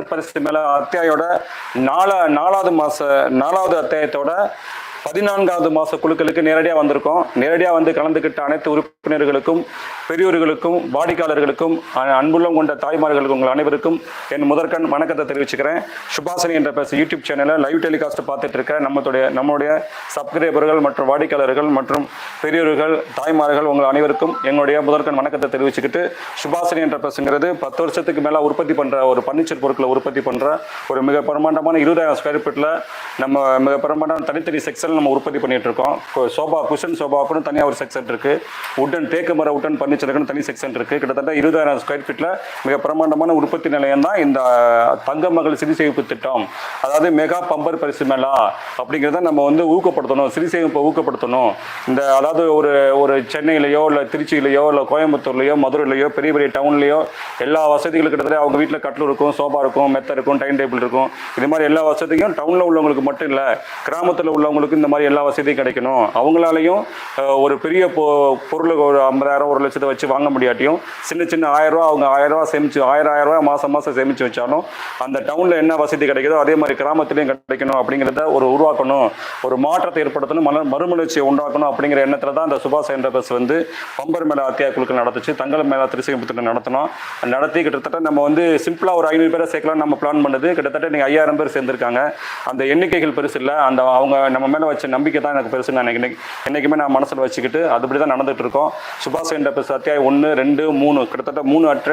பரிசு மேல அத்தியாயோட நாலா நாலாவது மாச நாலாவது அத்தியாயத்தோட பதினான்காவது மாச குழுக்களுக்கு நேரடியாக வந்திருக்கோம். நேரடியாக வந்து கலந்துக்கிட்ட அனைத்து உறுப்பினர்களுக்கும் பெரியோர்களுக்கும் வாடிக்கையாளர்களுக்கும் அன்புள்ளம் கொண்ட தாய்மார்களுக்கும் உங்கள் அனைவருக்கும் என் முதற்கண் வணக்கத்தை தெரிவிச்சுக்கிறேன். சுபாசனி என்ற பேச யூடியூப் சேனலை லைவ் டெலிகாஸ்ட் பார்த்துட்டு இருக்க நம்மளுடைய நம்முடைய சப்ஸ்கிரைபர்கள் மற்றும் வாடிக்கையாளர்கள் மற்றும் பெரியோர்கள் தாய்மார்கள் உங்கள் அனைவருக்கும் எங்களுடைய முதற்கண் வணக்கத்தை தெரிவிச்சுக்கிட்டு சுபாசனி என்ற பேசுங்கிறது பத்து வருஷத்துக்கு மேலே உற்பத்தி பண்ணுற ஒரு பர்னிச்சர் பொருட்களை உற்பத்தி பண்ணுற ஒரு மிக பிரமாண்டமான இருபதாயிரம் ஸ்கொயர் ஃபீட்டில் நம்ம மிக பிரமாண்டமான தனித்தனி செக்ஷன் மெட்டீரியல் நம்ம உற்பத்தி பண்ணிட்டு இருக்கோம் சோபா குஷன் சோபாவுக்குன்னு தனியாக ஒரு செக்ஷன் இருக்கு. உட்டன் தேக்கு மர உட்டன் பர்னிச்சருக்குன்னு தனி செக்ஷன் இருக்கு. கிட்டத்தட்ட இருபதாயிரம் ஸ்கொயர் ஃபீட்டில் மிக பிரமாண்டமான உற்பத்தி நிலையம் தான் இந்த தங்க மகள் சிறுசேமிப்பு திட்டம். அதாவது மெகா பம்பர் பரிசு மேலா அப்படிங்கிறத நம்ம வந்து ஊக்கப்படுத்தணும். சிறுசேமிப்பை ஊக்கப்படுத்தணும். இந்த அதாவது ஒரு ஒரு சென்னையிலையோ இல்லை திருச்சியிலையோ இல்லை கோயம்புத்தூர்லையோ மதுரையிலையோ பெரிய பெரிய டவுன்லேயோ எல்லா வசதிகளும் கிட்டத்தட்ட அவங்க வீட்டில் கட்டில் இருக்கும் சோபா இருக்கும் மெத்த இருக்கும் டைம் டேபிள் இருக்கும். இது மாதிரி எல்லா வசதியும் டவுனில் உள்ளவங்களுக்கு மட்டும் இல்லை கிராமத்தில் உள்ளவங்களுக்கு இந்த மாதிரி எல்லா வசதியும் கிடைக்கணும். அவங்களாலையும் ஒரு பெரிய பொ பொருளுக்கு ஒரு ஐம்பதாயிரம் ஒரு லட்சத்தை வச்சு வாங்க முடியாட்டியும் சின்ன சின்ன ஆயிரம் ரூபா அவங்க ஆயிரம் ரூபா சேமிச்சு ஆயிரம் ஆயிரம் ரூபா மாதம் மாதம் சேமிச்சு வச்சாலும் அந்த டவுனில் என்ன வசதி கிடைக்குதோ அதே மாதிரி கிராமத்துலேயும் கிடைக்கணும் அப்படிங்கிறத ஒரு உருவாக்கணும். ஒரு மாற்றத்தை ஏற்படுத்தணும் மன மறுமலர்ச்சியை உண்டாக்கணும் அப்படிங்கிற எண்ணத்தில் தான் அந்த சுபாஷ் என்ற பஸ் வந்து பம்பர் மேல அத்தியா குழுக்கள் நடத்துச்சு. தங்கல் மேல திருசிகம் நடத்தணும். நடத்தினோம் நடத்தி கிட்டத்தட்ட நம்ம வந்து சிம்பிளாக ஒரு ஐநூறு பேரை சேர்க்கலாம் நம்ம பிளான் பண்ணது. கிட்டத்தட்ட நீங்கள் ஐயாயிரம் பேர் சேர்ந்திருக்காங்க. அந்த எண்ணிக்கைகள் பெருசு இல்லை. அந்த அவங்க நம்ம மேலே வச்ச நம்பிக்கை தான் எனக்கு பெருசு நான் இன்னைக்கு என்றைக்குமே நான் மனசில் வச்சுக்கிட்டு அதுபடி தான் நடந்துட்டு இருக்கோம். சுபாஷ் என்ற பஸ் அத்தியாயம் ஒன்று ரெண்டு மூணு. கிட்டத்தட்ட மூணு அற்ற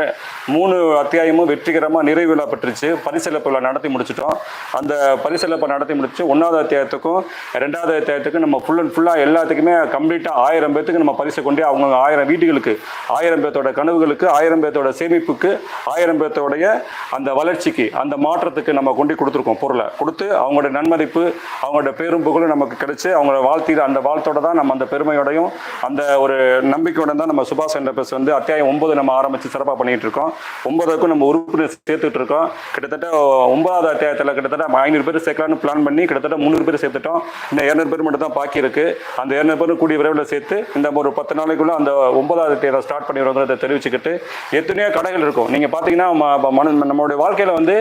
மூணு அத்தியாயமும் வெற்றிகரமாக நிறைவு விழா பெற்றுச்சு. பரிசீலப்பு விழா நடத்தி முடிச்சிட்டோம். அந்த பரிசீலப்பை நடத்தி முடிச்சு ஒன்றாவது அத்தியாயத்துக்கும் ரெண்டாவது அத்தியாயத்துக்கும் நம்ம ஃபுல் அண்ட் ஃபுல்லாக எல்லாத்துக்குமே கம்ப்ளீட்டாக ஆயிரம் பேத்துக்கு நம்ம பரிசு கொண்டு அவங்க ஆயிரம் வீடுகளுக்கு ஆயிரம் பேர்த்தோட கனவுகளுக்கு ஆயிரம் பேர்த்தோட சேமிப்புக்கு ஆயிரம் பேர்த்தோடைய அந்த வளர்ச்சிக்கு அந்த மாற்றத்துக்கு நம்ம கொண்டு கொடுத்துருக்கோம் பொருளை. கொடுத்து அவங்களோட நன்மதிப்பு அவங்களோட பேரும் புகழும் நமக்கு கிடைச்சு அவங்களோட வாழ்த்தியில் அந்த வாழ்த்தோட தான் நம்ம அந்த பெருமையோடையும் அந்த ஒரு நம்பிக்கையோட தான் நம்ம சுபாஷ் என்ற பேச வந்து அத்தியாயம் ஒன்பது நம்ம ஆரம்பித்து சிறப்பாக பண்ணிட்டு இருக்கோம் ஒன்பதுக்கும் நம்ம உறுப்பினர் சேர்த்துட்டு இருக்கோம் கிட்டத்தட்ட ஒன்பதாவது அத்தியாயத்தில் கிட்டத்தட்ட ஐநூறு பேர் சேர்க்கலாம்னு பிளான் பண்ணி கிட்டத்தட்ட முந்நூறு பேர் சேர்த்துட்டோம். இன்னும் இரநூறு பேர் மட்டும் தான் பாக்கி இருக்கு. அந்த இரநூறு பேரும் கூடிய விரைவில் சேர்த்து இந்த ஒரு பத்து நாளைக்குள்ள அந்த ஒன்பதாவது தேதி ஸ்டார்ட் பண்ணிடுறோங்கிறத தெரிவிச்சுக்கிட்டு எத்தனையோ கடைகள் இருக்கும். நீங்கள் பார்த்தீங்கன்னா ம- நம்மளுடைய வாழ்க்கையில் வந்து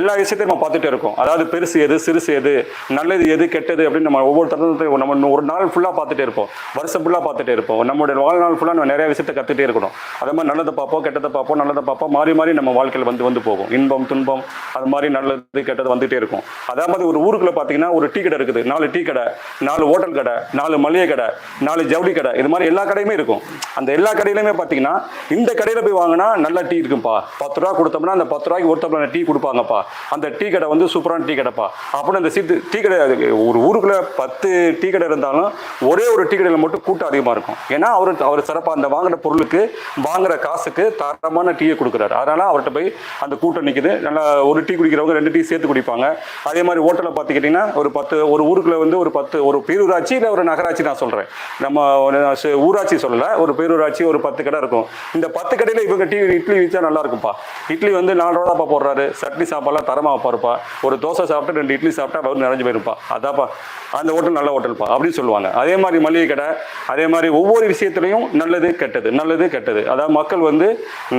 எல்லா விஷயத்தையும் நம்ம பார்த்துட்டே இருக்கோம். அதாவது பெருசு எது சிறுசு எது நல்லது எது கெட்டது அப்படின்னு நம்ம ஒவ்வொரு தருணத்தையும் நம்ம ஒரு நாள் ஃபுல்லாக பார்த்துட்டே இருப்போம். வருஷம் ஃபுல்லாக பார்த்துட்டே இருப்போம். நம்மளுடைய வாழ்நாள் ஃபுல்லாக நம்ம நிறைய விஷயத்தை கற்றுட்டே இருக்கணும். அதே மாதிரி நல்லதை பார்ப்போம் கெட்டதை பார்ப்போம் நல்லதை பார்ப்போம். மாறி மாறி நம்ம வாழ்க்கையில் வந்து வந்து போகும். இன்பம் துன்பம் அது மாதிரி நல்லது கெட்டது வந்துகிட்டே இருக்கும். அதே மாதிரி ஒரு ஊருக்குள்ள பார்த்தீங்கன்னா ஒரு டீ கடை இருக்குது. நாலு டீ கடை நாலு ஹோட்டல் கடை நாலு மளிகை கடை நாலு ஜவுளி கடை. இது மாதிரி எல்லா கடையுமே இருக்கும். அந்த எல்லா கடையிலுமே பார்த்தீங்கன்னா இந்த கடையில் போய் வாங்கினா நல்ல டீ இருக்கும்ப்பா பத்து ரூபா கொடுத்தோம்னா அந்த பத்து ரூபாய்க்கு ஒருத்தப்பல டீ கொடுப்பாங்கப்பா. அந்த டீ கடை வந்து சூப்பரான டீ கடைப்பா. அப்புறம் அந்த சீட்டு டீ கடை அது ஒரு ஊருக்குள்ள பத்து டீ கடை இருந்தாலும் ஒரே ஒரு டீ கடையில் மட்டும் கூட்டம் அதிகமாக இருக்கும். ஏன்னா அவர் அவர் சிறப்பாக அந்த வாங்குற பொருளுக்கு வாங்குற காசுக்கு தரமான டீயை கொடுக்குறாரு. அதனால் அவர்கிட்ட போய் அந்த கூட்டம் நிற்குது நல்லா ஒரு டீ குடிக்கிறவங்க ரெண்டு டீ சேர்த்து குடிப்பாங்க. அதே மாதிரி ஹோட்டலில் பார்த்துக்கிட்டிங்கன்னா ஒரு பத்து ஒரு ஊருக்குள்ளே வந்து ஒரு பத்து ஒரு பேரூராட்சி இல்லை ஒரு நகராட்சி நான் சொல்கிறேன் நம்ம ஊராட்சி சொல்லலை ஒரு பேரூராட்சி ஒரு பத்து கடை இருக்கும். இந்த பத்து கடையில் இவங்க டீ இட்லி வச்சா நல்லா இருக்கும்ப்பா. இட்லி வந்து நாலு ரூபாப்பா போடுறாரு. சட்னி சாப்பாடுலாம் தரமாக பாருப்பா ஒரு தோசை சாப்பிட்டு ரெண்டு இட்லி சாப்பிட்டா அவர் நிறைஞ்சு போயிருப்பா அதாப்பா அந்த ஹோட்டல் நல்ல ஹோட்டல்ப்பா அப்படின்னு சொல்லுவாங்க. அதே மாதிரி மளிகை கடை அதே மாதிரி ஒவ்வொரு விஷயத்துலையும் நல்லது கெட்டது நல்லது கெட்டது. அதாவது மக்கள் வந்து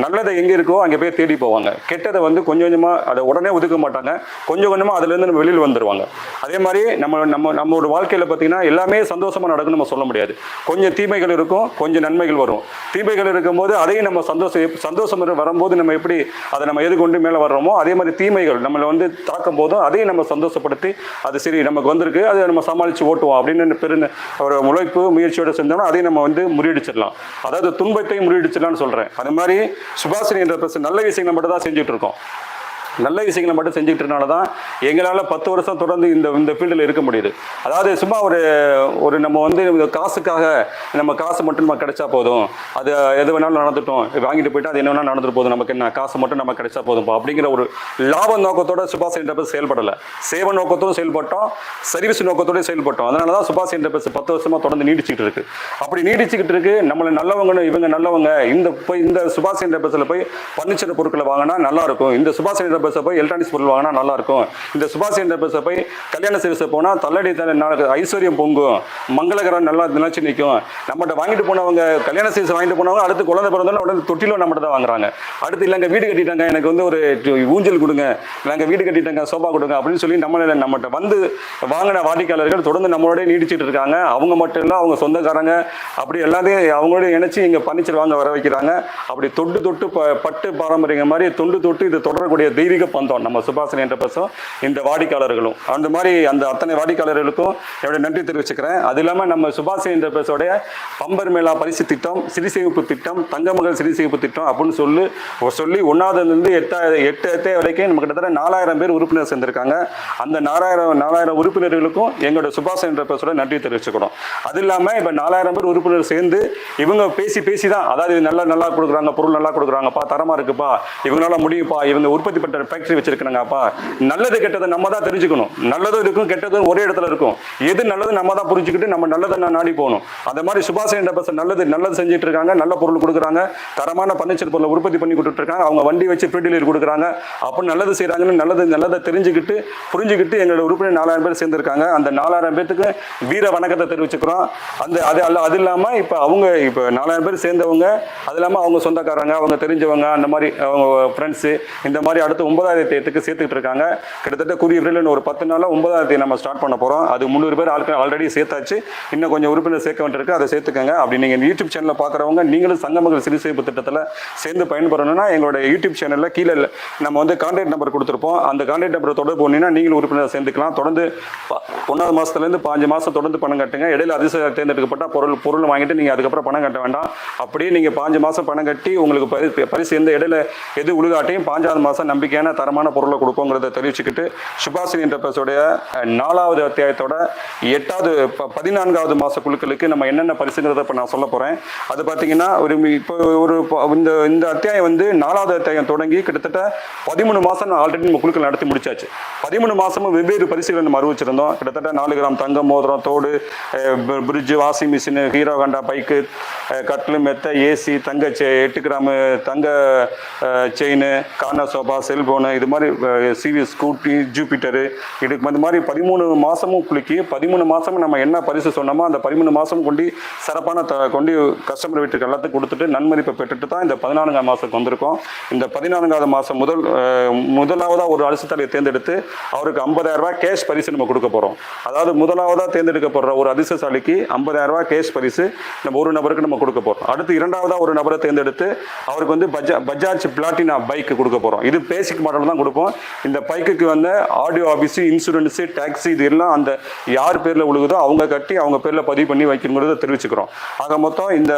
நல்லதை எங்கே இருக்கோ அங்கே போய் தேடி போவாங்க. கெட்டதை வந்து கொஞ்சம் கொஞ்சமாக அதை உடனே ஒதுக்க மாட்டாங்க. கொஞ்சம் கொஞ்சமாக அதுலேருந்து நம்ம வெளியில் வந்துடுவாங்க அதே மாதிரி நம்ம நம்ம நம்மளோட வாழ்க்கையில் பார்த்தீங்கன்னா எல்லாமே சந்தோஷமாக நடக்கும்னு நம்ம சொல்ல முடியாது. கொஞ்சம் தீமைகள் இருக்கும் கொஞ்சம் நன்மைகள் வரும். தீமைகள் இருக்கும்போது அதையும் நம்ம சந்தோஷம் சந்தோஷம் வரும்போது நம்ம எப்படி அதை நம்ம எதுக்கொண்டு மேலே வர்றோமோ அதே மாதிரி தீமைகள் நம்மளை வந்து தாக்கும் போதும் அதையும் நம்ம சந்தோஷப்படுத்தி அது சரி நமக்கு வந்திருக்கு அது நம்ம சமாளித்து ஓட்டுவோம் அப்படின்னு பெரு ஒரு உழைப்பு முயற்சியோடு செஞ்சோம்னா அதையும் நம்ம வந்து முறியடிச்சிடலாம். அதாவது துன்பத்தையும் முறியடிச்சிடலாம்னு சொல்கிறேன் அது மாதிரி சுபாஷினி என்ற பிரச்சனை நல்ல விஷயங்களை மட்டும் தான் செஞ்சுட்டு இருக்கோம். நல்ல விஷயங்களை மட்டும் செஞ்சுக்கிட்டனால தான் எங்களால் பத்து வருஷம் தொடர்ந்து இந்த இந்த ஃபீல்டில் இருக்க முடியுது. அதாவது சும்மா ஒரு ஒரு நம்ம வந்து இந்த காசுக்காக நம்ம காசு மட்டும் நம்ம கிடைச்சா போதும். அது எது வேணாலும் நடந்துட்டோம். வாங்கிட்டு போயிட்டு அது என்ன வேணாலும் நடந்துட்டு போதும் நமக்கு என்ன? காசு மட்டும் நம்ம கிடைச்சா போதும்ப்பா அப்படிங்கிற ஒரு லாப நோக்கத்தோட சுபாஷ் என்டர்பிரஸ் செயல்படலை. சேவை நோக்கத்தோடு செயல்பட்டோம். சர்வீஸ் நோக்கத்தோடு செயல்பட்டோம். அதனால தான் சுபாஷ் என்டர்பிரஸ் பத்து வருஷமாக தொடர்ந்து நீடிச்சுக்கிட்டு இருக்கு. அப்படி நீடிச்சுக்கிட்டு இருக்கு. நம்மளை நல்லவங்கன்னு இவங்க நல்லவங்க இந்த போய் இந்த சுபாஷ் என்டர்பிரஸில் போய் பர்னிச்சர் பொருட்களை வாங்கினா நல்லா இருக்கும். இந்த சுபாஷ் என்ற பஸ்ஸை போய் எலக்ட்ரானிக்ஸ் பொருள் வாங்கினா நல்லா இருக்கும் இந்த சுபாஷ் சந்திர பஸ்ஸை போய் கல்யாண சீரிஸை போனால் தள்ளடி தலை ஐஸ்வர்யம் பொங்கும். மங்களகரம் நல்லா நிலச்சி நிற்கும் நம்மகிட்ட வாங்கிட்டு போனவங்க கல்யாண சீரிஸ் வாங்கிட்டு போனவங்க அடுத்து குழந்தை பிறந்தோன்னு உடனே தொட்டிலும் நம்மகிட்ட தான் வாங்குறாங்க. அடுத்து இல்லைங்க வீடு கட்டிட்டாங்க எனக்கு வந்து ஒரு ஊஞ்சல் கொடுங்க நாங்கள் வீடு கட்டிட்டாங்க சோபா கொடுங்க அப்படின்னு சொல்லி நம்மள நம்மகிட்ட வந்து வாங்கின வாடிக்கையாளர்கள் தொடர்ந்து நம்மளோட நீடிச்சிட்டு இருக்காங்க. அவங்க மட்டும் இல்லை அவங்க சொந்தக்காரங்க அப்படி எல்லாத்தையும் அவங்களோட இணைச்சி இங்கே பர்னிச்சர் வாங்க வர வைக்கிறாங்க. அப்படி தொட்டு தொட்டு ப- பட்டு பாரம்பரியங்க மாதிரி தொண்டு தொட்டு இது தொடரக்கூடிய தெய்வீக பந்தம். நம்ம சுபாசன் என்ற பசம் இந்த வாடிக்கையாளர்களும். அந்த மாதிரி அந்த அத்தனை வாடிக்கையாளர்களுக்கும் என்னுடைய நன்றி தெரிவிச்சுக்கிறேன். அது இல்லாமல் நம்ம சுபாசன் என்ற பசோடைய பம்பர் மேளா பரிசு திட்டம் சிறுசேமிப்பு திட்டம் தங்கமகள் சிறுசேமிப்பு திட்டம் அப்படின்னு சொல்லி சொல்லி ஒன்றாவதுலேருந்து எட்டாயிரம் எட்டு எட்டே வரைக்கும் நம்ம கிட்டத்தட்ட நாலாயிரம் பேர் உறுப்பினர் சேர்ந்திருக்காங்க. அந்த நாலாயிரம் நாலாயிரம் உறுப்பினர்களுக்கும் எங்களோட சுபாஷ் என்ற பேசோட நன்றி தெரிவிச்சுக்கிறோம். அது இல்லாமல் இப்போ நாலாயிரம் பேர் உறுப்பினர் சேர்ந்து இவங்க பேசி பேசி தான் அதாவது நல்லா நல்லா கொடுக்குறாங்க பொருள் நல்லா கொடுக்குறாங்கப்பா தரமாக இருக்குப்பா இவங்களால முடியும்ப்பா இவங்க உற்பத்தி பண்ணுற ஃபேக்ட்ரி வச்சிருக்காங்கப்பா நல்லது கெட்டதை நம்ம தான் தெரிஞ்சுக்கணும். நல்லதும் இருக்கும் கெட்டதும் ஒரே இடத்துல இருக்கும். எது நல்லது நம்ம தான் புரிஞ்சுக்கிட்டு நம்ம நல்லதை நான் நாடி போகணும். அந்த மாதிரி சுபாஷ் என்ற பஸ் நல்லது நல்லது செஞ்சுட்டு இருக்காங்க நல்ல பொருள் கொடுக்குறாங்க. தரமான பர்னிச்சர் பொருளை உற்பத்தி பண்ணி கொடுத்துட்டு இருக்காங்க. அவங்க வண்டி வச்சு ஃப்ரீ டெலிவரி கொடுக்குறாங்க. அப்போ நல்லது செய்கிறாங்கன்னு நல்லது நல்லதை தெரிஞ்சுக்கிட்டு புரிஞ்சுக்கிட்டு எங்களோட உறுப்பினர் நாலாயிரம் பேர் சேர்ந்துருக்காங்க. அந்த நாலாயிரம் பேத்துக்கு வீர வணக்கத்தை தெரிவிச்சுக்கிறோம். அந்த அது அல்ல அது இல்லாமல் இப்போ அவங்க இப்போ நாலாயிரம் பேர் சேர்ந்தவங்க அது இல்லாமல் அவங்க சொந்தக்காரங்க அவங்க தெரிஞ்சவங்க அந்த மாதிரி அவங்க ஃப்ரெண்ட்ஸு இந்த மாதிரி அடுத்து ஒன்பதாயிரத்தி எட்டுக்கு சேர்த்துக்கிட்டு இருக்காங்க. கிட்டத்தட்ட கூடிய விரைவில் ஒரு பத்து நாளில் ஒன்பதாயிரத்தி நம்ம ஸ்டார்ட் பண்ண போகிறோம் அது முந்நூறு பேர் ஆட்கள் ஆல்ரெடி சேர்த்தாச்சு. இன்னும் கொஞ்சம் உறுப்பினர் சேர்க்க வேண்டியிருக்கு. அதை சேர்த்துக்கங்க. அப்படி நீங்கள் யூடியூப் சேனலில் பார்க்குறவங்க நீங்களும் சங்கமகள் சிறு சேமிப்பு திட்டத்தில் சேர்ந்து பயன்பெறணும்னா எங்களுடைய யூடியூப் சேனலில் கீழே நம்ம வந்து கான்டாக்ட் நம்பர் கொடுத்துருப்போம். அந்த கான்டாக்ட் நம்பரை தொடர்பு போனீங்கன்னா நீங்களும் உறுப்பினர் சேர்ந்துக்கலாம். தொடர்ந்து ப- ஒன்றாவது மாதத்துலேருந்து பாஞ்சு மாதம் தொடர்ந்து பணம் கட்டுங்க. இடையில அதிசய தேர்ந்தெடுக்கப்பட்ட பொருள் பொருள் வாங்கிட்டு நீங்கள் அதுக்கப்புறம் பணம் கட்ட வேண்டாம். அப்படியே நீங்கள் பாஞ்சு மாதம் பணம் கட்டி உங்களுக்கு பரிசு பரிசு எந்த இடையில எது உழுகாட்டையும் பாஞ்சாவது மாதம் நம்பிக்கையான தரமான பொருளை கொடுப்போங்கிறத தெரிவிச்சுக்கிட்டு சுபாஷினி என்டர்பிரைஸோடைய நாலாவது அத்தியாயத்தோட எட்டாவது பதினான்காவது மாத குழுக்களுக்கு நம்ம என்னென்ன பரிசுங்கிறத இப்போ நான் சொல்ல போகிறேன் அது பார்த்தீங்கன்னா ஒரு இப்போ ஒரு இந்த இந்த அத்தியாயம் வந்து நாலாவது அத்தியாயம் தொடங்கி கிட்டத்தட்ட பதிமூணு மாதம் ஆல்ரெடி நம்ம குழுக்கள் நடத்தி முடிச்சாச்சு. பதிமூணு மாதமும் வெவ்வேறு பரிசுகளை நம்ம அறிவிச்சிருந்தோம். கிட்டத்தட்ட நாலு கிராம் தங்கம் மோதிரம் தோடு fridge washing machine Hero Honda bike கட்லு மெத்த ஏசி தங்க செ எட்டு கிராமு தங்க செயின் கார்னர் சோஃபா செல்போன் இது மாதிரி சிவி ஸ்கூட்டி ஜூபிட்டரு இதுக்கு இந்த மாதிரி பதிமூணு மாதமும் குலுக்கி பதிமூணு மாதமும் நம்ம என்ன பரிசு சொன்னோமோ அந்த பதிமூணு மாதம் கொண்டு சிறப்பான த கொண்டு கஸ்டமர் வீட்டுக்கு எல்லாத்துக்கும் கொடுத்துட்டு நன்மதிப்பை பெற்றுட்டு தான் இந்த பதினான்காம் மாதத்துக்கு வந்திருக்கோம். இந்த பதினான்காவது மாதம் முதல் முதலாவதாக ஒரு அரசு தலையை தேர்ந்தெடுத்து அவருக்கு 50000 ரூபாய் கேஷ் பரிசு நம்ம கொடுக்க போகிறோம் அதாவது முதலாவதாக தேர்ந்தெடுக்கப்படுற ஒரு அதிர்ஷ்டசாலிக்கு 50000 ரூபாய் கேஷ் பரிசு நம்ம ஒரு நபருக்கு நம்ம கொடுக்க போகிறோம் அடுத்து இரண்டாவதாக ஒரு நபரை தேர்ந்தெடுத்து அவருக்கு வந்து பஜா பஜாஜ் பிளாட்டினா பைக் கொடுக்க போகிறோம் இது பேசிக் மாடல் தான் கொடுப்போம் இந்த பைக்குக்கு வந்து ஆடியோ ஆஃபீஸு இன்சூரன்ஸு டாக்ஸி இது எல்லாம் அந்த யார் பேரில் விழுகுதோ அவங்க கட்டி அவங்க பேரில் பதிவு பண்ணி வைக்கணுங்கிறத தெரிவிச்சுக்கிறோம். ஆக மொத்தம் இந்த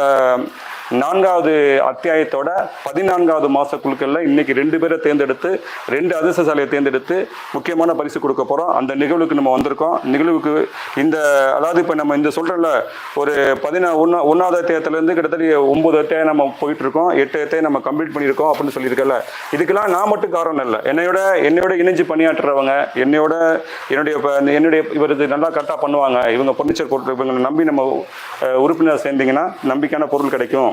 நான்காவது அத்தியாயத்தோட பதினான்காவது மாத குழுக்களில் இன்னைக்கு ரெண்டு பேரை தேர்ந்தெடுத்து ரெண்டு அதிர்ஷ்டசாலியை தேர்ந்தெடுத்து முக்கியமான பரிசு கொடுக்க போகிறோம் அந்த நிகழ்வுக்கு நம்ம வந்திருக்கோம். நிகழ்வுக்கு இந்த அதாவது இப்போ நம்ம இந்த சொல்கிறோம்ல ஒரு பதினா ஒன்றா ஒன்றாவது அத்தியாயத்துலேருந்து கிட்டத்தட்ட ஒம்பது அத்தியாயம் நம்ம போயிட்டு இருக்கோம் எட்டு அத்தியாயம் நம்ம கம்ப்ளீட் பண்ணியிருக்கோம் அப்படின்னு சொல்லியிருக்கல இதுக்கெல்லாம் நான் மட்டும் காரணம் இல்லை. என்னையோட என்னையோட இணைஞ்சு பணியாற்றுறவங்க என்னையோட என்னுடைய இப்ப என்னுடைய இவர் இது நல்லா கரெக்டாக பண்ணுவாங்க. இவங்க பர்னிச்சர் கொடுத்து இவங்களை நம்பி நம்ம உறுப்பினர் சேர்ந்தீங்கன்னா நம்பிக்கையான பொருள் கிடைக்கும்.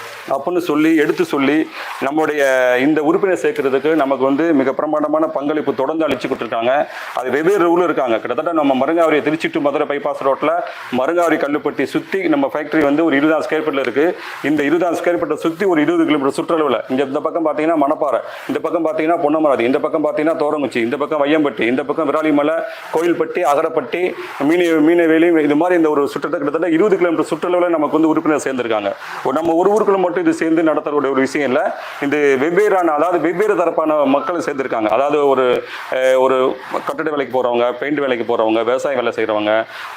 அப்படின்னு சொல்லி எடுத்து சொல்லி நம்முடைய இந்த உறுப்பினர் சேர்க்கறதுக்கு நமக்கு வந்து மிக பிரமாண்டமான பங்களிப்பு தொடர்ந்து அளிச்சுக்கிட்டு இருக்காங்க அது வெவ்வேறு ரூலும் இருக்காங்க. கிட்டத்தட்ட நம்ம மருங்காவரி திருச்சி டு மதுரை பைபாஸ் ரோட்டில் மருங்காவரி கல்லுப்பட்டி சுற்றி நம்ம ஃபேக்ட்ரி வந்து ஒரு இருபதாம் ஸ்கொயர் ஃபீட்டில் இருக்குது இந்த இருபதாம் ஸ்கொயர் ஃபீட்டை சுற்றி ஒரு இருபது கிலோமீட்டர் சுற்றளவில். இங்கே இந்த பக்கம் பார்த்தீங்கன்னா மணப்பாறை இந்த பக்கம் பார்த்தீங்கன்னா பொன்னமராதி இந்த பக்கம் பார்த்தீங்கன்னா தோரங்குச்சி இந்த பக்கம் வையம்பட்டி இந்த பக்கம் விராலிமலை கோயில்பட்டி அகரப்பட்டி மீன மீனவேலி இது மாதிரி இந்த ஒரு சுற்றத்தை கிட்டத்தட்ட இருபது கிலோமீட்டர் சுற்றளவில் நமக்கு வந்து உறுப்பினர் சேர்ந்திருக்காங்க. நம்ம ஒரு ஊருக்குள்ள மட்டும் இது சேர்ந்து நடத்தக்கூடிய ஒரு விஷயம் இல்லை. இது வெவ்வேறான அதாவது வெவ்வேறு தரப்பான மக்களும் சேர்ந்திருக்காங்க. அதாவது ஒரு ஒரு கட்டட வேலைக்கு போகிறவங்க பெயிண்ட் வேலைக்கு போகிறவங்க விவசாய வேலை செய்கிறவங்க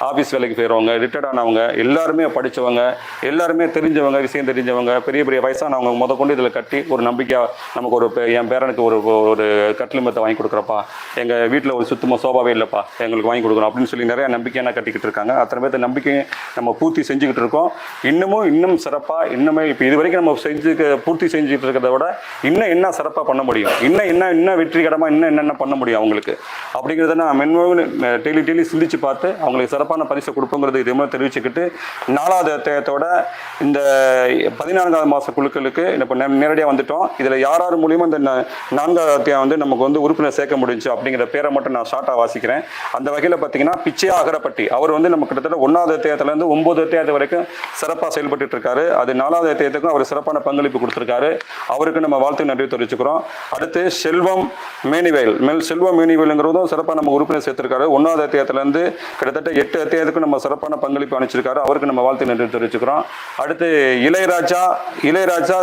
ஆஃபீஸ் வேலைக்கு போகிறவங்க ரிட்டையர்ட் ஆனவங்க எல்லாருமே படித்தவங்க எல்லாருமே தெரிஞ்சவங்க விஷயம் தெரிஞ்சவங்க பெரிய பெரிய வயசானவங்க முத கொண்டு இதில் கட்டி ஒரு நம்பிக்கையாக நமக்கு ஒரு என் பேரனுக்கு ஒரு ஒரு கட்டில் மெத்தை வாங்கி கொடுக்குறப்பா எங்கள் வீட்டில் ஒரு சுத்தமாக சோபாவே இல்லைப்பா எங்களுக்கு வாங்கி கொடுக்கணும் அப்படின்னு சொல்லி நிறைய நம்பிக்கையான கட்டிக்கிட்டு இருக்காங்க. அத்தனை பேர்த்த நம்பிக்கையும் நம்ம பூர்த்தி செஞ்சுக்கிட்டு இருக்கோம். இன்னமும் இன்னும் சிறப்பாக இன்னுமே இப்போ இதுவரை வரைக்கும் நம்ம செஞ்சு பூர்த்தி செஞ்சுட்டு இருக்கிறத விட இன்னும் என்ன சிறப்பாக பண்ண முடியும்? இன்னும் என்ன இன்னும் வெற்றிகரமாக இன்னும் என்னென்ன பண்ண முடியும் அவங்களுக்கு? அப்படிங்கிறத நான் மென்மோகன் டெய்லி டெய்லி சிந்திச்சு பார்த்து அவங்களுக்கு சிறப்பான பரிசை கொடுப்போங்கிறது இது மாதிரி தெரிவிச்சுக்கிட்டு நாலாவது அத்தியாயத்தோட இந்த பதினான்காவது மாத குழுக்களுக்கு இப்போ நேரடியாக வந்துட்டோம். இதில் யார் யார் மூலியமாக இந்த நான்காவது அத்தியாயம் வந்து நமக்கு வந்து உறுப்பினர் சேர்க்க முடிஞ்சு அப்படிங்கிற பேரை மட்டும் நான் ஷார்ட்டாக வாசிக்கிறேன். அந்த வகையில் பார்த்தீங்கன்னா பிச்சை அகரப்பட்டி. அவர் வந்து நம்ம கிட்டத்தட்ட ஒன்றாவது அத்தியாயத்துலேருந்து ஒன்பது அத்தியாயத்து வரைக்கும் சிறப்பாக செயல்பட்டு இருக்காரு. அது நாலாவது அத்தியாயத்துக்கும் அவர் சிறப்பான பங்களிப்பு கொடுத்துருக்காரு. அவருக்கு நம்ம வாழ்த்து நன்றி தெரிவிச்சுக்கிறோம். அடுத்து செல்வம் மேனிவேல். மேல் செல்வம் மேனிவேலுங்கிறதும் சிறப்பாக நம்ம உறுப்பினர் சேர்த்திருக்காரு. ஒன்றாவது அத்தியாயத்திலேருந்து கிட்டத்தட்ட எட்டு அத்தியாயத்துக்கு நம்ம சிறப்பான பங்களிப்பு அனுப்பிச்சிருக்காரு. அவருக்கு நம்ம வாழ்த்து நன்றி தெரிவிச்சுக்கிறோம். அடுத்து இளையராஜா இளையராஜா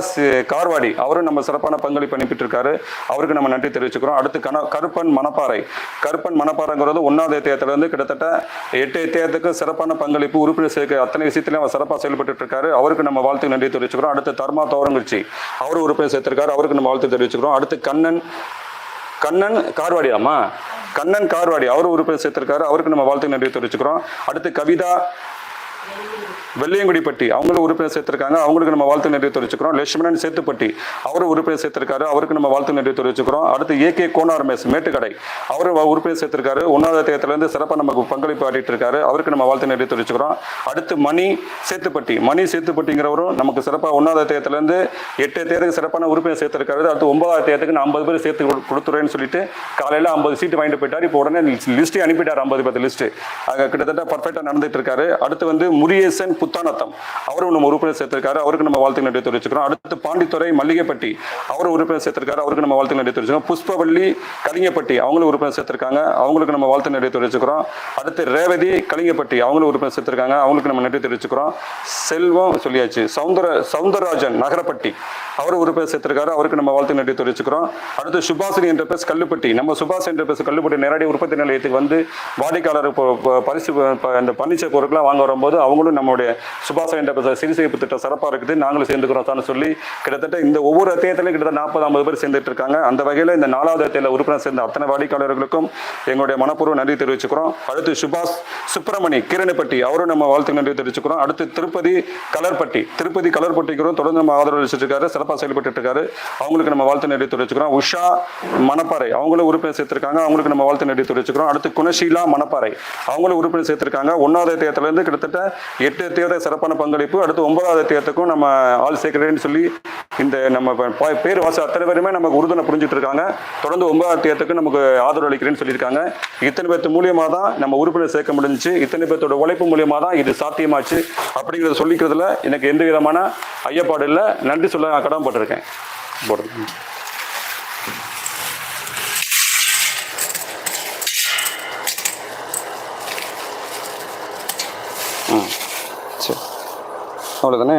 கார்வாடி. அவரும் நம்ம சிறப்பான பங்களிப்பு அனுப்பிட்டு இருக்காரு அவருக்கு நம்ம நன்றி தெரிவிச்சுக்கிறோம். அடுத்து கன கருப்பன் மணப்பாறை. கருப்பன் மணப்பாறைங்கிறது ஒன்றாவது அத்தியாயத்திலிருந்து கிட்டத்தட்ட எட்டு அத்தியாயத்துக்கு சிறப்பான பங்களிப்பு உறுப்பினர் சேர்க்க அத்தனை விஷயத்திலையும் அவர் சிறப்பாக செயல்பட்டு இருக்காரு. அவருக்கு நம்ம வாழ்த்து நன்றி தெரிவிச்சுக்கிறோம். அடுத்து தர்மா தோரங்குச்சி அவர் உறுப்பினர் சேர்த்திருக்காரு அவருக்கு நம்ம வாழ்த்து தெரிவிச்சுக்கிறோம். அடுத்து கண்ணன் கண்ணன் கார்வாடியாமா கண்ணன் கார்வாடி அவர் உறுப்பினர் சேர்த்திருக்காரு அவருக்கு நம்ம வாழ்த்து நன்றி தெரிவிச்சுக்கிறோம். அடுத்து கவிதா வெள்ளியங்குடிப்பட்டி அவங்களும் உறுப்பினர் சேர்த்திருக்காங்க. அவங்களுக்கு நம்ம வாழ்த்து நன்றி தெரிவிச்சுக்கிறோம். லட்சுமணன் சேத்துப்பட்டி அவரும் உறுப்பினர் சேர்த்திருக்காரு. அவருக்கு நம்ம வாழ்த்து நன்றி தெரிவிச்சுக்கிறோம். அடுத்து ஏகே கோனார் மேஸ் மேட்டுக்கடை. அவரும் உறுப்பினர் சேர்த்திருக்காரு. ஒன்றாவது தேர்தலேருந்து சிறப்பாக நமக்கு பங்களிப்பு ஆடிட்டு இருக்காரு அவருக்கு நம்ம வாழ்த்து நன்றி தெரிவிச்சுக்கிறோம். அடுத்து மணி சேத்துப்பட்டி மணி சேத்துப்பட்டிங்கிறவரும் நமக்கு சிறப்பாக ஒன்றாவது தேர்தலேருந்து எட்டு தேர்தலுக்கு சிறப்பான உறுப்பினர் சேர்த்திருக்காரு. அடுத்து ஒன்பதாவது தேர்தலுக்கு நான் ஐம்பது பேர் சேர்த்து கொடுத்துறேன்னு சொல்லிட்டு காலையில் ஐம்பது சீட்டு வாங்கிட்டு போயிட்டார். இப்போ உடனே லிஸ்ட்டு அனுப்பிட்டார் ஐம்பது பத்து லிஸ்ட்டு. கிட்டத்தட்ட பர்ஃபெக்டாக நடந்துட்டு இருக்காரு. அடுத்து வந்து முரியேசன் புத்தானத்தம். அவரும் நம்ம உறுப்பினர் சேர்த்திருக்காரு. அவருக்கு நம்ம வாழ்த்துக்கள் நன்றி தெரிவிச்சுக்கிறோம். அடுத்து பாண்டித்துறை மல்லிகைப்பட்டி. அவரும் உறுப்பினர் சேர்த்திருக்காரு. அவருக்கு நம்ம வாழ்த்துக்கள் நன்றி தெரிவிச்சுக்கிறோம். புஷ்பவள்ளி கலிங்கப்பட்டி. அவங்களும் உறுப்பினர் சேர்த்திருக்காங்க. அவங்களுக்கு நம்ம வாழ்த்து நன்றி தெரிவிச்சுக்கிறோம். அடுத்து ரேவதி கலிங்கப்பட்டி. அவங்களும் உறுப்பினர் சேர்த்திருக்காங்க. அவங்களுக்கு நம்ம நன்றி தெரிவிச்சுக்கிறோம். செல்வம் சொல்லியாச்சு. சவுந்தர சவுந்தரராஜன் நகரப்பட்டி. அவர் உறுப்பினர் சேர்த்திருக்காரு. அவருக்கு நம்ம வாழ்த்து நன்றி தெரிவிச்சுக்கிறோம். அடுத்து சுபாசினி என்ற பேஸ் கல்லுப்பட்டி. நம்ம சுபாஷ் என்ற பேஸ் கல்லுப்பட்டி நேரடி உற்பத்தி நிலையத்துக்கு வந்து வாடிக்கையாளர் இப்போ பரிசு அந்த பர்னிச்சர் பொருட்கள்லாம் வாங்க வரும்போது அவங்களும் நம்மளுடைய சுபாஷ் என்ற சிறுசேப்பு திட்டம் சிறப்பாக இருக்குது. நாங்களும் சேர்ந்துக்கிறோம் தான் சொல்லி கிட்டத்தட்ட இந்த ஒவ்வொரு அத்தியத்திலையும் கிட்டத்தட்ட நாற்பது ஐம்பது பேர் சேர்ந்துட்டு இருக்காங்க. அந்த வகையில் இந்த நாலாவது அத்தியில் உறுப்பினர் சேர்ந்த அத்தனை வாடிக்கையாளர்களுக்கும் எங்களுடைய மனப்பூர்வ நன்றி தெரிவிச்சுக்கிறோம். அடுத்து சுபாஷ் சுப்பிரமணி கிரணிப்பட்டி அவரும் நம்ம வாழ்த்து நன்றி தெரிவிச்சுக்கிறோம். அடுத்து திருப்பதி கலர்பட்டி திருப்பதி கலர்பட்டிக்கிறோம் தொடர்ந்து நம்ம ஆதரவு அளிச்சிருக்காரு சிறப்பாக செயல்பட்டு இருக்காரு. அவங்களுக்கு நம்ம வாழ்த்து நன்றி தெரிவிச்சுக்கிறோம். உஷா மணப்பாறை அவங்களும் உறுப்பினர் சேர்த்திருக்காங்க. அவங்களுக்கு நம்ம வாழ்த்து நன்றி தெரிவிச்சுக்கிறோம். அடுத்து குணசீலா மணப்பாறை அவங்களும் உறுப்பினர் சேர்த்திருக்காங்க. ஒன்றாவது தேர்தலேருந்து கிட்டத்தட்ட எட்டு தேர்தல் சிறப்பான பங்களிப்பு. அடுத்து ஒன்பதாவது தேர்தலுக்கும் நம்ம ஆள் சேர்க்கிறேன்னு சொல்லி இந்த நம்ம ப- பேர் வாச அத்தனை பேருமே நமக்கு உறுதுணை புரிஞ்சுட்டு இருக்காங்க. தொடர்ந்து ஒன்பதாவது தேர்தலுக்கு நமக்கு ஆதரவு அளிக்கிறேன்னு சொல்லியிருக்காங்க. இத்தனை பேர்த்து மூலியமாக தான் நம்ம உறுப்பினர் சேர்க்க முடிஞ்சுச்சு. இத்தனை பேர்த்தோட உழைப்பு மூலியமாக தான் இது சாத்தியமாச்சு அப்படிங்கிறத சொல்லிக்கிறதுல எனக்கு எந்த விதமான ஐயப்பாடு இல்லை. நன்றி சொல்ல நான் கடமைப்பட்டிருக்கேன். போடுறேன் அவ்வளோதானே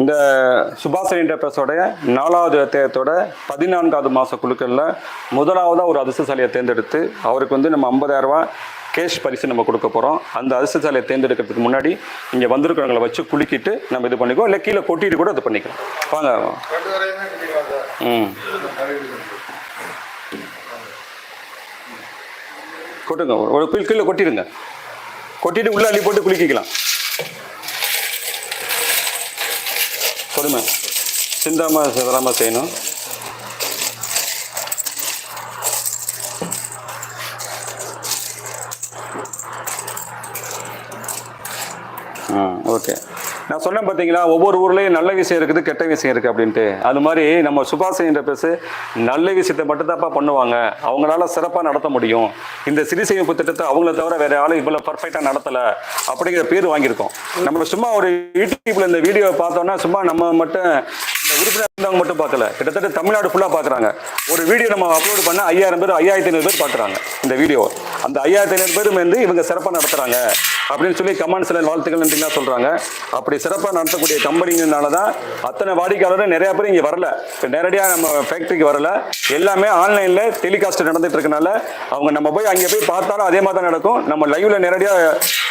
இந்த சுபாஷன் என்டர்பிரைஸோடைய நாலாவது அத்தியாயத்தோட பதினான்காவது மாத குழுக்களில் முதலாவதாக ஒரு அதிர்ஷ்டசாலியை தேர்ந்தெடுத்து அவருக்கு வந்து நம்ம ஐம்பதாயிரரூபா கேஷ் பரிசு நம்ம கொடுக்க போகிறோம் அந்த அதிர்ஷ்டசாலியை தேர்ந்தெடுக்கிறதுக்கு முன்னாடி இங்கே வந்திருக்கிறவங்களை வச்சு குலுக்கிட்டு நம்ம இது பண்ணிக்குவோம். இல்லை கீழே கொட்டிட்டு கூட இது பண்ணிக்கலாம். வாங்க. கொட்டுங்க. ஒரு குயில் கீழே கொட்டிடுங்க. கொட்டிட்டு உள்ள அள்ளி போட்டு குளிக்கலாம் கொடுமை. சிந்தாமல் சிதறாமல் செய்யணும். ஆ ஓகே. நான் சொன்னேன் பார்த்தீங்களா ஒவ்வொரு ஊர்லேயும் நல்ல விஷயம் இருக்குது கெட்ட விஷயம் இருக்குது அப்படின்ட்டு. அது மாதிரி நம்ம சுபாஷ் பேசு நல்ல விஷயத்தை மட்டும்தான்ப்பா பண்ணுவாங்க. அவங்களால சிறப்பாக நடத்த முடியும். இந்த சிறு சேமிப்பு திட்டத்தை அவங்கள தவிர வேற ஆளும் இவ்வளோ பர்ஃபெக்டாக நடத்தலை அப்படிங்கிற பேர் வாங்கியிருக்கோம். நம்ம சும்மா ஒரு யூடியூப்ல இந்த வீடியோவை பார்த்தோம்னா சும்மா நம்ம மட்டும் இந்த உறுப்பினர் இருந்தவங்க மட்டும் பார்க்கல. கிட்டத்தட்ட தமிழ்நாடு ஃபுல்லாக பார்க்குறாங்க. ஒரு வீடியோ நம்ம அப்லோட் பண்ண ஐயாயிரம் பேர் ஐயாயிரத்தி ஐநூறு பேர் பார்க்குறாங்க இந்த வீடியோ அந்த ஐயாயிரத்தி ஐநூறு பேரும் வந்து இவங்க சிறப்பாக நடத்துகிறாங்க அப்படின்னு சொல்லி கமெண்ட்ஸில் வாழ்த்துக்கள் நன்றிலாம் சொல்கிறாங்க அப்படி சிறப்பாக நடத்தக்கூடிய கம்பெனிங்கனால தான் அத்தனை வாடிக்கையாளரும் நிறையா பேர் இங்கே வரல. இப்போ நேரடியாக நம்ம ஃபேக்ட்ரிக்கு வரல. எல்லாமே ஆன்லைனில் டெலிகாஸ்ட் நடந்துட்டு இருக்கனால அவங்க நம்ம போய் அங்கே போய் பார்த்தாலும் அதே மாதிரி தான் நடக்கும். நம்ம லைவ்ல நேரடியாக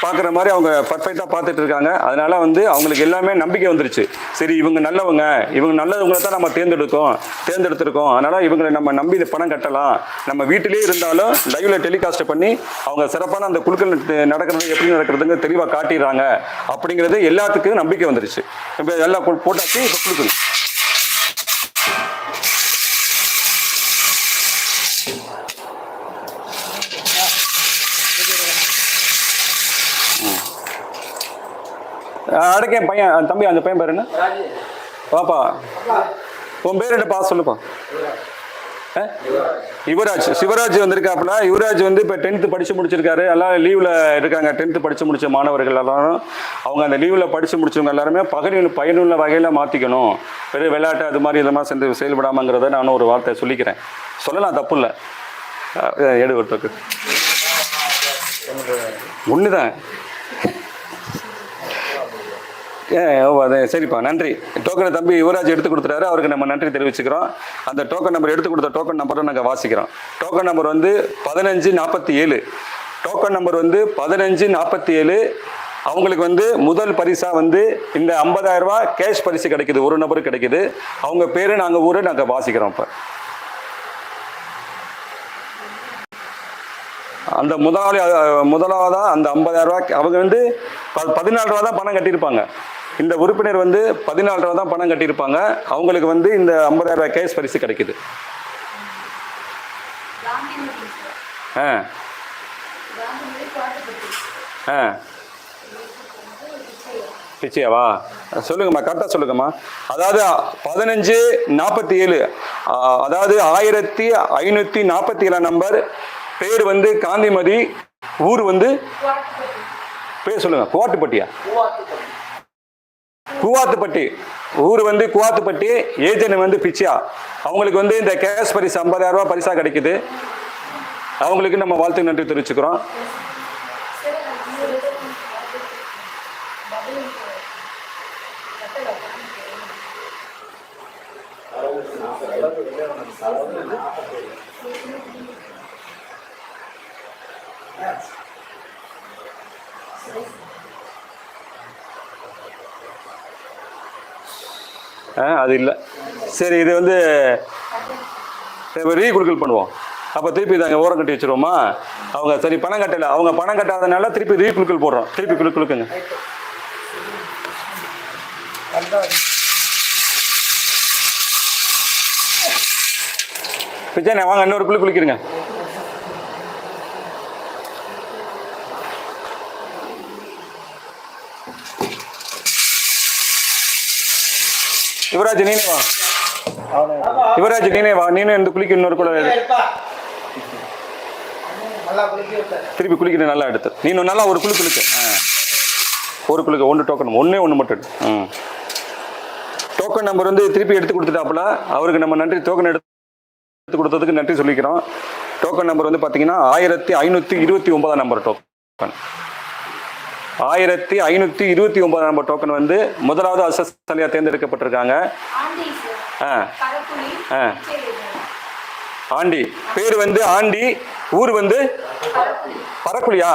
பார்க்குற மாதிரி அவங்க பர்ஃபெக்டாக பார்த்துட்டு இருக்காங்க. அதனால வந்து அவங்களுக்கு எல்லாமே நம்பிக்கை வந்துருச்சு. சரி இவங்க நல்லவங்க. இவங்க நல்லவங்களை தான் நம்ம தேர்ந்தெடுக்கோம் தேர்ந்தெடுத்திருக்கோம். அதனால இவங்களை நம்ம நம்பி இந்த பணம் கட்டலாம். நம்ம வீட்டிலே இருந்தாலும் லைவ்ல டெலிகாஸ்ட் பண்ணி அவங்க சிறப்பான அந்த குழுக்கள் நடக்கிறது எப்படி நடக்கிறதுங்க தெளிவாக காட்டிடுறாங்க. அப்படிங்கிறது எல்லாத்துக்கும் நம்பிக்கை வந்துருச்சு. இப்போ எல்லாம் போ- போட்டாச்சு இப்போ குழுக்கள் அடக்கேன் பையன் தம்பி அந்த பையன் பேர் என்ன? வாப்பா உன் பேர் என்னப்பா? சொல்லுப்பா? யுவராஜ் சிவராஜ் வந்திருக்காப்புல யுவராஜ் வந்து இப்போ டென்த்து படித்து முடிச்சிருக்காரு. எல்லாம் லீவில் இருக்காங்க. டென்த்து படித்து முடித்த மாணவர்கள் எல்லாரும் அவங்க அந்த லீவில் படித்து முடிச்சவங்க எல்லாருமே பகலில் பயனுள்ள வகையில் மாற்றிக்கணும் பெரிய விளையாட்டு அது மாதிரி இதெல்லாம் சென்று செயல்படாமங்கிறத நான் ஒரு வார்த்தை சொல்லிக்கிறேன். சொல்லலாம் தப்பு இல்லை. எடு ஒரு ஒன்று தான் சரிப்பா நன்றி. டோக்கனை தம்பி யுவராஜ் எடுத்து கொடுத்துட்டாரு. அவருக்கு நம்ம நன்றி தெரிவிச்சுக்கிறோம். அந்த டோக்கன் நம்பர் எடுத்து கொடுத்த டோக்கன் நம்பரை நாங்கள் வாசிக்கிறோம். டோக்கன் நம்பர் வந்து பதினஞ்சு நாற்பத்தி ஏழு டோக்கன் நம்பர் வந்து பதினஞ்சு நாற்பத்தி ஏழு அவங்களுக்கு வந்து முதல் பரிசாக வந்து இந்த 50000 ரூபாய் கேஷ் பரிசு கிடைக்குது. ஒரு நபருக்கு கிடைக்குது. அவங்க பேரு நாங்கள் ஊரை நாங்கள் வாசிக்கிறோம் இப்போ. அந்த முதலாளி முதலாவதாக முதலாவதா அந்த 50000 ரூபாய் அவங்க வந்து ப- பதினாலு ரூபா தான் பணம் கட்டியிருப்பாங்க. இந்த உறுப்பினர் வந்து பதினாலு ரூபா தான் பணம் கட்டியிருப்பாங்க. அவங்களுக்கு வந்து இந்த 50000 ரூபாய் கேஷ் பரிசு கிடைக்குது. ஆ. ஆ. பிச்சையாவா சொல்லுங்கம்மா கரெக்டாக சொல்லுங்கம்மா. அதாவது பதினஞ்சு நாற்பத்தி ஏழு அதாவது ஆயிரத்தி ஐநூற்றி நாற்பத்தி ஏழாம் நம்பர். பேர் வந்து காந்திமதி ஊர் வந்து பேர் சொல்லுங்க குவாட்டுப்பட்டியா? கூவாத்துப்பட்டி. ஊர் வந்து குவாத்துப்பட்டி ஏஜென்ட் வந்து பிச்சியா. அவங்களுக்கு வந்து இந்த கேஷ் பரிசு 50000 ரூபாய் பரிசா கிடைக்குது. அவங்களுக்கு நம்ம வாழ்த்து நன்றி தெரிவிச்சுக்கிறோம். அது இல்லை. சரி இது வந்து ரீ குழுக்கள் பண்ணுவோம். அப்போ திருப்பி இதை அங்கே ஓரம் கட்டி வச்சுருவோமா? அவங்க சரி பணம் கட்டலை. அவங்க பணம் கட்டாதனால திருப்பி ரீ குழுக்கள் போடுறோம். திருப்பி குழு குழுக்குங்க பிச்சை வாங்க இன்னொரு குழு குளிக்கிறேங்க யுவராஜ் நீனே வா. யுவராஜ் நீனே வா. நீனே இந்த குளிக்க இன்னொரு கூட குளிக்க திருப்பி குளிக்கிற நல்லா எடுத்து. நீனும் நல்லா ஒரு குழு குளிக்க. ஒரு குளிக்க ஒன்று டோக்கன் ஒன்றே ஒன்று மட்டும் ம். டோக்கன் நம்பர் வந்து திருப்பி எடுத்து கொடுத்துட்டாப்புல. அவருக்கு நம்ம நன்றி டோக்கன் எடுத்து கொடுத்ததுக்கு நன்றி சொல்லிக்கிறோம். டோக்கன் நம்பர் வந்து பார்த்தீங்கன்னா ஆயிரத்தி ஐநூற்றி இருபத்தி ஒன்பதாம் நம்பர் டோக்கன் ஆயிரத்தி ஐநூற்றி இருபத்தி ஒன்பதாம் நம்பர் டோக்கன் வந்து முதலாவது அசஸ்தலியாக தேர்ந்தெடுக்கப்பட்டிருக்காங்க. ஆ. ஆ. ஆண்டி. பேர் வந்து ஆண்டி ஊர் வந்து பறக்குழியா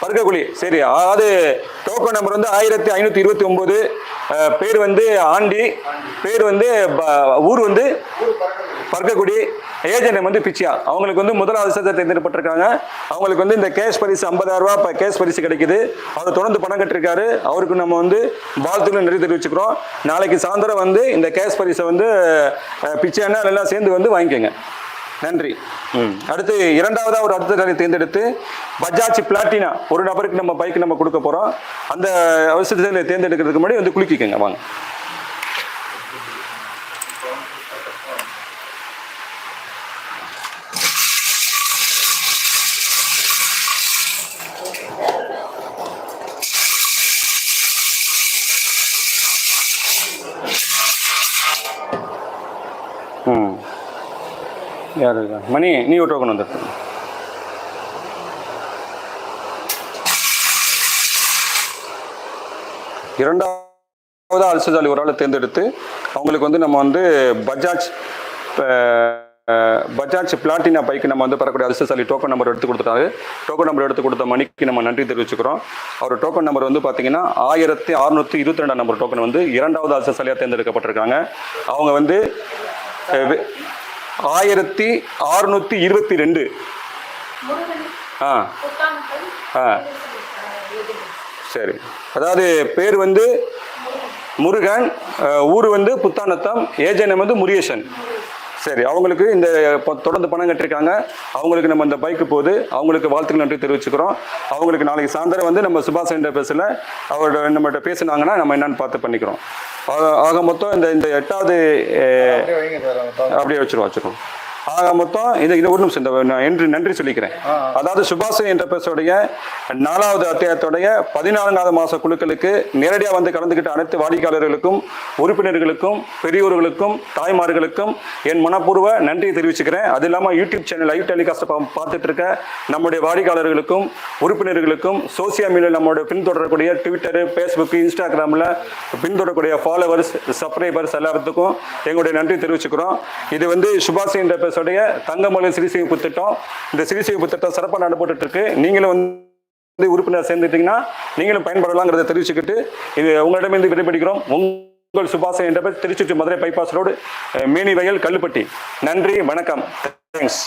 பறக்கக்குழி சரி அதாவது டோக்கன் நம்பர் வந்து ஆயிரத்தி ஐநூற்றி இருபத்தி ஒம்பது பேர் வந்து ஆண்டி பேர் வந்து ப- ஊர் வந்து பறக்கக்குடி ஏஜென்ட் வந்து பிச்சியா. அவங்களுக்கு வந்து முதலாவது சதத்தை தேர்ந்தெடுப்பட்டிருக்காங்க அவங்களுக்கு வந்து இந்த கேஷ் பரிசு 50000 ரூபாய் இப்போ கேஷ் பரிசு கிடைக்குது. அவர் தொடர்ந்து பணம் கட்டிருக்காரு. அவருக்கு நம்ம வந்து வாழ்த்துக்களை நிறைய தெரிவிச்சுக்கிறோம். நாளைக்கு சாயந்தரம் வந்து இந்த கேஷ் பரிசை வந்து அஹ், பிச்சையானா எல்லாம் சேர்ந்து வந்து வாங்கிக்கோங்க. நன்றி. அடுத்து இரண்டாவதாக ஒரு அடுத்த காலை தேர்ந்தெடுத்து பஜாஜ் பிளாட்டினா ஒரு நபருக்கு நம்ம பைக் நம்ம கொடுக்க போறோம். அந்த அவசரத்தில் தேர்ந்தெடுக்கிறதுக்கு முன்னாடி வந்து குளிக்கிக்கோங்க வாங்க. யார்? மணி நீ டோக்கன் வந்து. இரண்டாவது அரசுதாளி ஒரு ஆளை தேர்ந்தெடுத்து அவங்களுக்கு வந்து நம்ம வந்து பஜாஜ் பஜாஜ் பிளாட்டினா பைக்கு நம்ம வந்து பெறக்கூடிய அரசுசாலி டோக்கன் நம்பர் எடுத்து கொடுத்துட்டாரு. டோக்கன் நம்பர் எடுத்து கொடுத்த மணிக்கு நம்ம நன்றி தெரிவிச்சுக்கிறோம். அவர் டோக்கன் நம்பர் வந்து பார்த்தீங்கன்னா ஆயிரத்தி அறுநூற்றி இருபத்தி ரெண்டாம் நம்பர் டோக்கன் வந்து இரண்டாவது அரசுசாலியாக தேர்ந்தெடுக்கப்பட்டிருக்காங்க. அவங்க வந்து ஆயிரத்தி அறுநூத்தி இருபத்தி ரெண்டு. ஆ. ஆ. சரி. அதாவது பேர் வந்து முருகன் ஊர் வந்து புத்தானத்தம் ஏஜென்ட் வந்து முருகேசன். சரி அவங்களுக்கு இந்த தொடர்ந்து பணம் கட்டிருக்காங்க. அவங்களுக்கு நம்ம இந்த பைக்கு போகுது. அவங்களுக்கு வாழ்த்துக்கள் நன்றி தெரிவிச்சுக்கிறோம். அவங்களுக்கு நாளைக்கு சாயந்தரம் வந்து நம்ம சுபாஷ் என்ற பேசல அவரோட நம்மகிட்ட பேசுனாங்கன்னா நம்ம என்னன்னு பார்த்து பண்ணிக்கிறோம். ஆக- மொத்தம் இந்த இந்த எட்டாவது. அப்படியே வச்சிருவோம் வச்சிருவோம். ஆக மொத்தம் இது இது ஒரு நிமிஷம் இந்த நான் நன்றி சொல்லிக்கிறேன். அதாவது சுபாஷ் என்ற பேசுடைய நாலாவது அத்தியாயத்துடைய பதினான்காவது மாச குழுக்களுக்கு நேரடியாக வந்து கலந்துக்கிட்ட அனைத்து வாடிக்கையாளர்களுக்கும் உறுப்பினர்களுக்கும் பெரியோர்களுக்கும் தாய்மார்களுக்கும் என் மனப்பூர்வ நன்றியை தெரிவிச்சுக்கிறேன். அது இல்லாமல் யூடியூப் சேனல் லைவ் டெலிகாஸ்ட் பார்த்துட்டு இருக்க நம்முடைய வாடிக்கையாளர்களுக்கும் உறுப்பினர்களுக்கும் சோசியல் மீடியா நம்மளோட பின்தொடரக்கூடிய ட்விட்டரு ஃபேஸ்புக் இன்ஸ்டாகிராமில் பின்தொடரக்கூடிய ஃபாலோவர்ஸ் சப்ஸ்கிரைபர்ஸ் எல்லாத்துக்கும் எங்களுடைய நன்றி தெரிவிச்சுக்கிறோம். இது வந்து சுபாஷ் என்ற பேசுடைய தங்கமலை திட்டம். இந்த சிறிசேமிப்பு திட்டம் சிறப்பாக நடைபெற்றுட்டு இருக்கு நீங்களும் வந்து உறுப்பினர் சேர்ந்துட்டீங்கன்னா நீங்களும் பயன்படலாங்கிறத தெரிவிச்சுக்கிட்டு இது உங்களிடமிருந்து விடைபெறுகிறோம். உங்கள் சுபாஷ் என்ற பேர் திருச்சி மதுரை பைபாஸ் ரோடு மேனி வயல் கல்லுப்பட்டி. நன்றி வணக்கம். தேங்க்ஸ்